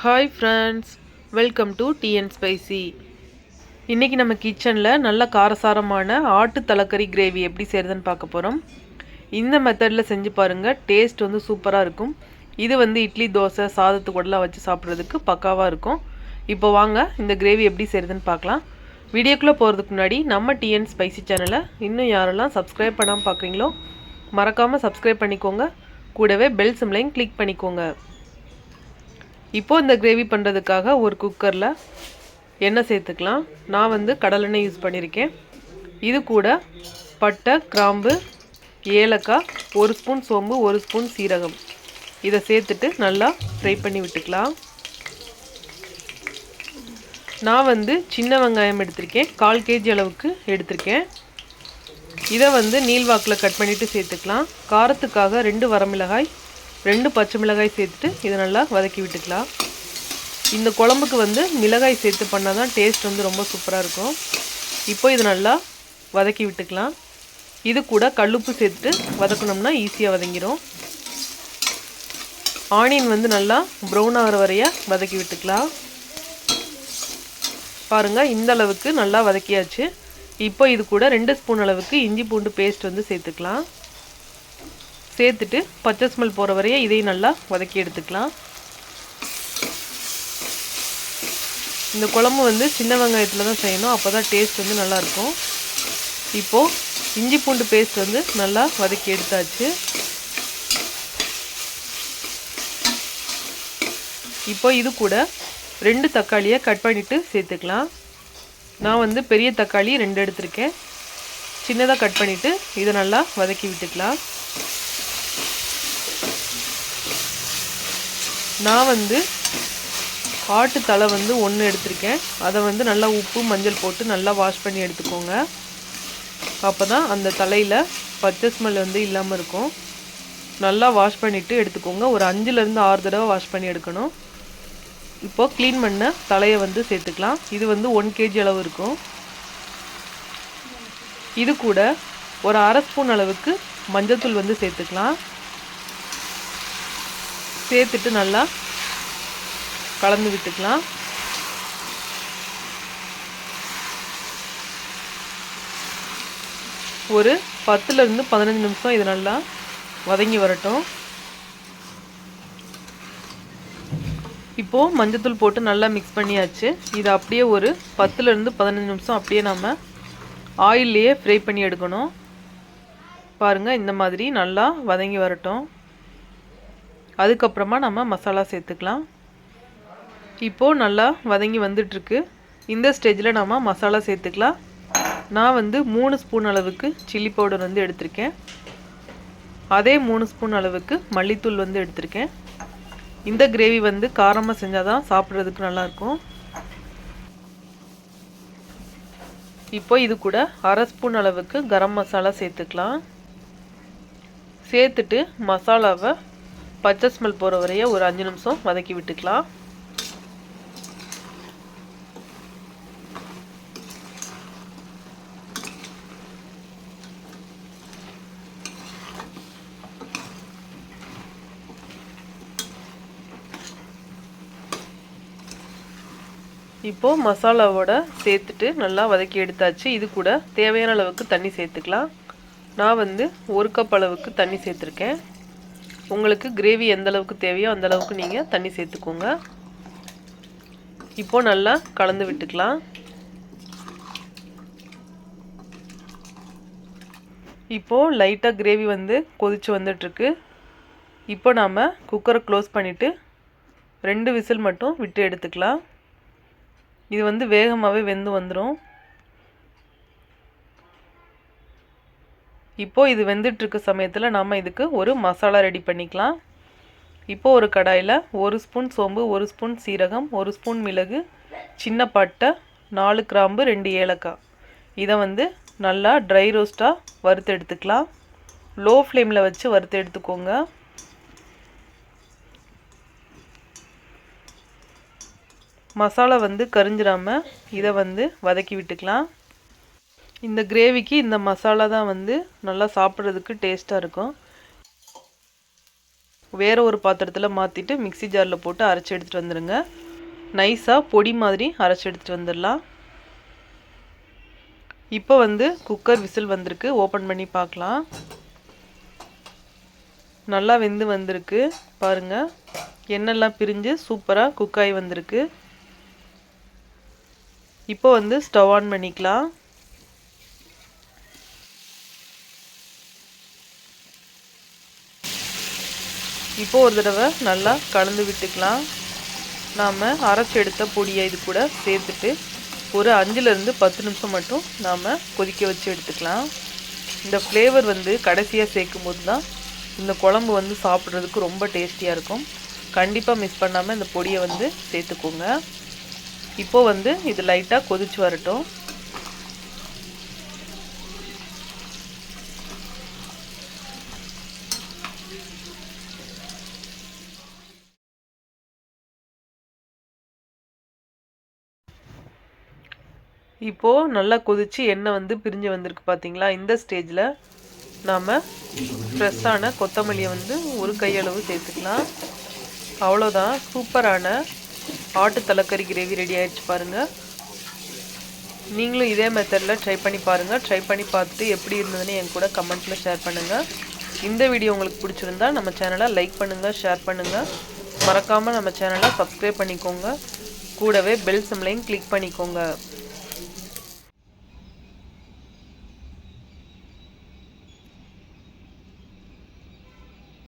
Hi friends welcome to TN spicy இன்றைக்கி நம்ம கிச்சனில் நல்ல காரசாரமான ஆட்டு தலைக்கறி கிரேவி எப்படி செய்கிறதுன்னு பார்க்க போகிறோம் இந்த மெத்தடில் செஞ்சு பாருங்கள் டேஸ்ட் வந்து சூப்பராக இருக்கும். இது வந்து இட்லி தோசை சாதத்து கூடலாம் வச்சு சாப்பிட்றதுக்கு பக்காவாக இருக்கும். இப்போ வாங்க இந்த கிரேவி எப்படி செய்கிறதுன்னு பார்க்கலாம். வீடியோக்குள்ளே போகிறதுக்கு முன்னாடி நம்ம டிஎன் ஸ்பைசி சேனலை இன்னும் யாரெல்லாம் சப்ஸ்கிரைப் பண்ணாமல் பார்க்குறீங்களோ மறக்காமல் சப்ஸ்கிரைப் பண்ணிக்கோங்க. கூடவே பெல் சிம்லையும் கிளிக் பண்ணிக்கோங்க. இப்போது இந்த கிரேவி பண்ணுறதுக்காக ஒரு குக்கரில் எண்ணெய் சேர்த்துக்கலாம். நான் வந்து கடலெண்ணெய் யூஸ் பண்ணியிருக்கேன் இது கூட பட்டை கிராம்பு ஏலக்காய் ஒரு ஸ்பூன் சோம்பு ஒரு ஸ்பூன் சீரகம். இதை சேர்த்துட்டு நல்லா ஃப்ரை பண்ணி விட்டுக்கலாம். நான் வந்து சின்ன வெங்காயம் எடுத்திருக்கேன். கால் கேஜி அளவுக்கு எடுத்திருக்கேன். இதை வந்து நீள்வாக்கில் கட் பண்ணிவிட்டு சேர்த்துக்கலாம். காரத்துக்காக ரெண்டு வரமிளகாய் ரெண்டு பச்சை மிளகாய் சேர்த்துட்டு இதை நல்லா வதக்கி விட்டுக்கலாம். இந்த குழம்புக்கு வந்து மிளகாய் சேர்த்து பண்ணால் தான் டேஸ்ட் வந்து ரொம்ப சூப்பராக இருக்கும். இப்போ இது நல்லா வதக்கி விட்டுக்கலாம். இது கூட கல்லுப்பு சேர்த்துட்டு வதக்கணும்னா ஈஸியாக வதங்கிடும் ஆனியன் வந்து நல்லா ப்ரௌன் ஆகிற வரைய வதக்கி விட்டுக்கலாம். பாருங்கள் இந்த அளவுக்கு நல்லா வதக்கியாச்சு. இப்போ இது கூட ரெண்டு ஸ்பூன் அளவுக்கு இஞ்சி பூண்டு பேஸ்ட் வந்து சேர்த்துக்கலாம். சேர்த்துட்டு பச்சை ஸ்மெல் போகிற வரைய இதையும் நல்லா வதக்கி எடுத்துக்கலாம். இந்த குழம்பு வந்து சின்ன வெங்காயத்தில் தான் செய்யணும். அப்போ தான் டேஸ்ட் வந்து நல்லாயிருக்கும் இப்போது இஞ்சி பூண்டு பேஸ்ட் வந்து நல்லா வதக்கி எடுத்தாச்சு. இப்போ இது கூட ரெண்டு தக்காளியை கட் பண்ணிவிட்டு சேர்த்துக்கலாம். நான் வந்து பெரிய தக்காளி ரெண்டு எடுத்திருக்கேன். சின்னதாக கட் பண்ணிவிட்டு இதை நல்லா வதக்கி விட்டுக்கலாம். நான் வந்து ஆட்டு தலை வந்து ஒன்று எடுத்திருக்கேன். அதை வந்து நல்லா உப்பு மஞ்சள் போட்டு நல்லா வாஷ் பண்ணி எடுத்துக்கோங்க. அப்போ தான் அந்த தலையில் பச்சை ஸ்மெல் வந்து இல்லாமல் இருக்கும். நல்லா வாஷ் பண்ணிவிட்டு எடுத்துக்கோங்க. ஒரு அஞ்சுலேருந்து ஆறு தடவை வாஷ் பண்ணி எடுக்கணும். இப்போது க்ளீன் பண்ண தலையை வந்து சேர்த்துக்கலாம். இது வந்து ஒன் கேஜி அளவு இருக்கும். இது கூட ஒரு அரை ஸ்பூன் அளவுக்கு மஞ்சத்தூள் வந்து சேர்த்துக்கலாம். சேர்த்துட்டு நல்லா கலந்து விட்டுக்கலாம். ஒரு பத்துலேருந்து பதினஞ்சு நிமிஷம் இது நல்லா வதங்கி வரட்டும். இப்போது மஞ்சத்தூள் போட்டு நல்லா மிக்ஸ் பண்ணியாச்சு. இது அப்படியே ஒரு பத்துலேருந்து பதினஞ்சு நிமிஷம் அப்படியே நம்ம ஆயில்லையே ஃப்ரை பண்ணி எடுக்கணும். பாருங்கள் இந்த மாதிரி நல்லா வதங்கி வரட்டும். அதுக்கப்புறமா நம்ம மசாலா சேர்த்துக்கலாம். இப்போது நல்லா வதங்கி வந்துட்டுருக்கு. இந்த ஸ்டேஜில் நம்ம மசாலா சேர்த்துக்கலாம். நான் வந்து மூணு ஸ்பூன் அளவுக்கு சில்லி பவுடர் வந்து எடுத்திருக்கேன். அதே மூணு ஸ்பூன் அளவுக்கு மல்லித்தூள் வந்து எடுத்திருக்கேன். இந்த கிரேவி வந்து காரமாக செஞ்சால் தான் சாப்பிட்றதுக்கு நல்லாயிருக்கும். இப்போ இது கூட அரை ஸ்பூன் அளவுக்கு கரம் மசாலா சேர்த்துக்கலாம். சேர்த்துட்டு மசாலாவை பச்சை ஸ்மெல் போகிற வரைய ஒரு அஞ்சு நிமிஷம் வதக்கி விட்டுக்கலாம். இப்போது மசாலாவோட சேர்த்துட்டு நல்லா வதக்கி எடுத்தாச்சு. இது கூட தேவையான அளவுக்கு தண்ணி சேர்த்துக்கலாம். நான் வந்து ஒரு கப் அளவுக்கு தண்ணி சேர்த்துருக்கேன். உங்களுக்கு கிரேவி எந்த அளவுக்கு தேவையோ அந்த அளவுக்கு நீங்கள் தண்ணி சேர்த்துக்கோங்க. இப்போ நல்லா கலந்து விட்டுக்கலாம். இப்போது லைட்டாக கிரேவி வந்து கொதித்து வந்துட்டுருக்கு. இப்போ நாம் குக்கரை க்ளோஸ் பண்ணிவிட்டு ரெண்டு விசில் மட்டும் விட்டு எடுத்துக்கலாம். இது வந்து வேகமாகவே வெந்து வந்துடும் இப்போது இது வெந்துட்டுருக்க சமயத்தில் நம்ம இதுக்கு ஒரு மசாலா ரெடி பண்ணிக்கலாம். இப்போது ஒரு கடாயில் ஒரு ஸ்பூன் சோம்பு ஒரு ஸ்பூன் சீரகம் ஒரு ஸ்பூன் மிளகு சின்ன பட்டை நாலு கிராம்பு ரெண்டு ஏலக்காய். இதை வந்து நல்லா ட்ரை ரோஸ்ட்டாக வறுத்து எடுத்துக்கலாம். லோ ஃப்ளேமில் வச்சு வறுத்து எடுத்துக்கோங்க. மசாலா வந்து கரிஞ்சிடாமல் இதை வந்து வதக்கி விட்டுக்கலாம். இந்த கிரேவிக்கு இந்த மசாலா தான் வந்து நல்லா சாப்பிட்றதுக்கு டேஸ்ட்டாக இருக்கும். வேறு ஒரு பாத்திரத்தில் மாற்றிட்டு மிக்சி ஜாரில் போட்டு அரைச்சி எடுத்துகிட்டு வந்துடுங்க நைஸாக பொடி மாதிரி அரைச்சி எடுத்துகிட்டு வந்துடலாம். இப்போ வந்து குக்கர் விசில் வந்திருக்கு. ஓப்பன் பண்ணி பார்க்கலாம். நல்லா வெந்து வந்திருக்கு. பாருங்கள் எண்ணெய்லாம் பிரிஞ்சு சூப்பராக குக்காகி வந்திருக்கு. இப்போ வந்து ஸ்டவ் ஆன் பண்ணிக்கலாம். இப்போ ஒரு தடவை நல்லா கலந்து விட்டுக்கலாம். நாம் அரைச்சி எடுத்த பொடியை இது கூட சேர்த்துட்டு ஒரு அஞ்சுலேருந்து பத்து நிமிஷம் மட்டும் நாம் கொதிக்க வச்சு எடுத்துக்கலாம். இந்த ஃப்ளேவர் வந்து கடைசியாக சேர்க்கும் போது தான் இந்த குழம்பு வந்து சாப்பிட்றதுக்கு ரொம்ப டேஸ்டியாக இருக்கும். கண்டிப்பாக மிஸ் பண்ணாமல் இந்த பொடியை வந்து சேர்த்துக்கோங்க. இப்போது வந்து இது லைட்டாக கொதிச்சு வரட்டும். இப்போது நல்லா கொதித்து எண்ணெய் வந்து பிரிஞ்சு வந்திருக்கு பார்த்தீங்களா இந்த ஸ்டேஜில் நாம் ஃப்ரெஷ்ஷான கொத்தமல்லியை வந்து ஒரு கையளவு சேர்த்துக்கலாம். அவ்வளோதான் சூப்பரான ஆட்டு தலைக்கறி கிரேவி ரெடி ஆயிடுச்சு பாருங்கள் நீங்களும் இதே மெத்தடில் ட்ரை பண்ணி பாருங்கள் ட்ரை பண்ணி பார்த்துட்டு எப்படி இருந்ததுன்னு என் கூட கமெண்ட்டில் ஷேர் பண்ணுங்கள் இந்த வீடியோ உங்களுக்கு பிடிச்சிருந்தா நம்ம சேனலை லைக் பண்ணுங்கள் ஷேர் பண்ணுங்கள் மறக்காமல் நம்ம சேனலை சப்ஸ்கிரைப் பண்ணிக்கோங்க. கூடவே பெல் சிம்லையும் கிளிக் பண்ணிக்கோங்க.